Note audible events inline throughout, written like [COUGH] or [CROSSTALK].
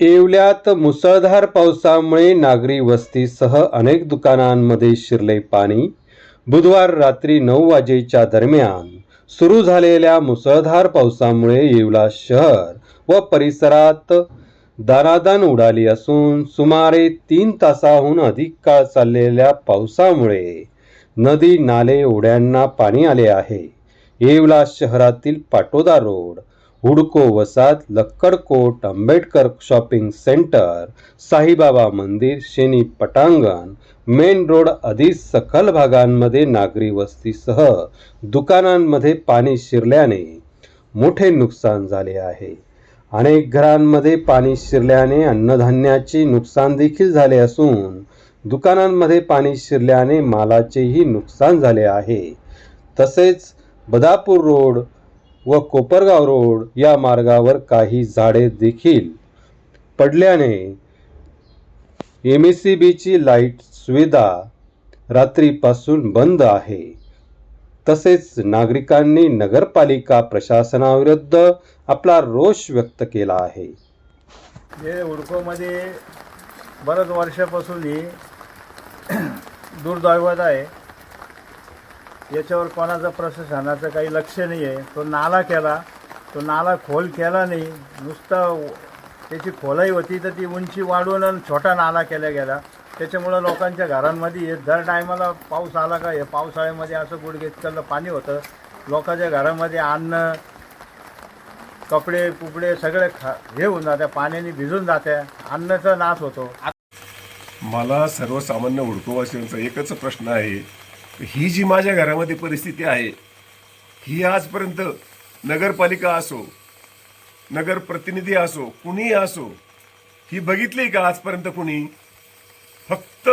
येवल्यात मुसळधार पावसामुळे नागरी वस्तीसह अनेक दुकानांमध्ये शिरले पाणी. बुधवार रात्री नऊ वाजेच्या दरम्यान सुरू झालेल्या मुसळधार पावसामुळे येवला शहर व परिसरात दानादान उडाली असून सुमारे तीन तासाहून अधिक काळ चाललेल्या पावसामुळे नदी नाले ओढ्यांना पाणी आले आहे. येवला शहरातील पाटोदा रोड हुडको वसात लक्कडकोट आंबेडकर शॉपिंग सेंटर साईबाबा मंदिर शेनी पटांगण मेन रोड आदी सखल भागांमध्ये नागरी वस्तीसह दुकानांमध्ये पाणी शिरल्याने मोठे नुकसान झाले आहे. अनेक घरांमध्ये पाणी शिरल्याने अन्नधान्याचे नुकसान देखील झाले असून दुकानांमध्ये पाणी शिरल्याने मालाचेही नुकसान झाले आहे. तसेच बदापूर रोड व कोपरगाव रोड या मार्गावर काही झाडे देखील पडल्याने एम एस सी बीची लाइट सुविधा रात्रीपासून बंद आहे. तसेच नागरिकांनी नगरपालिका प्रशासनाविरुद्ध आपला रोष व्यक्त केला आहे. हे उडकोमध्ये बऱ्याच वर्षापासून ही [CLEARS THROAT] दुर्दैवत आहे. याच्यावर कोणाचं प्रशासनाचं काही लक्ष नाही आहे तो नाला केला. तो नाला खोल केला नाही. नुसता त्याची खोलाई होती तर ती उंची वाढून आणि छोटा नाला केला गेला. त्याच्यामुळं लोकांच्या घरांमध्ये हे दर टायमाला पाऊस आला का? हे पावसाळ्यामध्ये असं गुडघे इतकं पाणी होतं. लोकांच्या घरामध्ये अन्न कपडे कुपडे सगळे खा हे होऊन जात्या पाण्याने भिजून जात्या अन्नाचा नाश होतो. मला सर्वसामान्य हुडकोवासियांचा एकच प्रश्न आहे. ही जी माझ्या घरामध्ये परिस्थिती आहे ही आजपर्यंत नगरपालिका असो नगर प्रतिनिधी असो कुणीही असो ही बघितली का आजपर्यंत कुणी? फक्त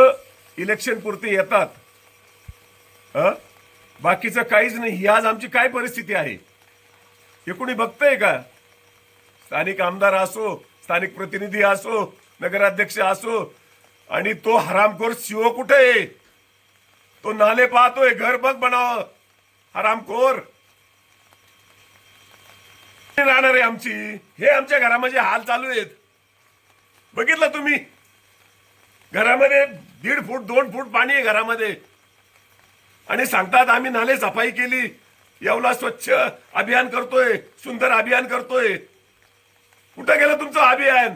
इलेक्शन पुरते येतात. अ? बाकीचं काहीच नाही. ही आज आमची काय परिस्थिती आहे? हे कुणी बघतंय का? स्थानिक आमदार असो स्थानिक प्रतिनिधी असो नगराध्यक्ष असो आणि तो हरामखोर शिव कुठे आहे? तो नाले पाहतोय घर बघ बनाव. आरामखोर राहणार आहे आमची. हे आमच्या घरामध्ये हाल चालू आहेत. बघितलं तुम्ही? घरामध्ये दीड फूट दोन फूट पाणी आहे घरामध्ये. आणि सांगतात आम्ही नाले सफाई केली. येवला स्वच्छ अभियान करतोय सुंदर अभियान करतोय. कुठं गेलं तुमचं अभियान?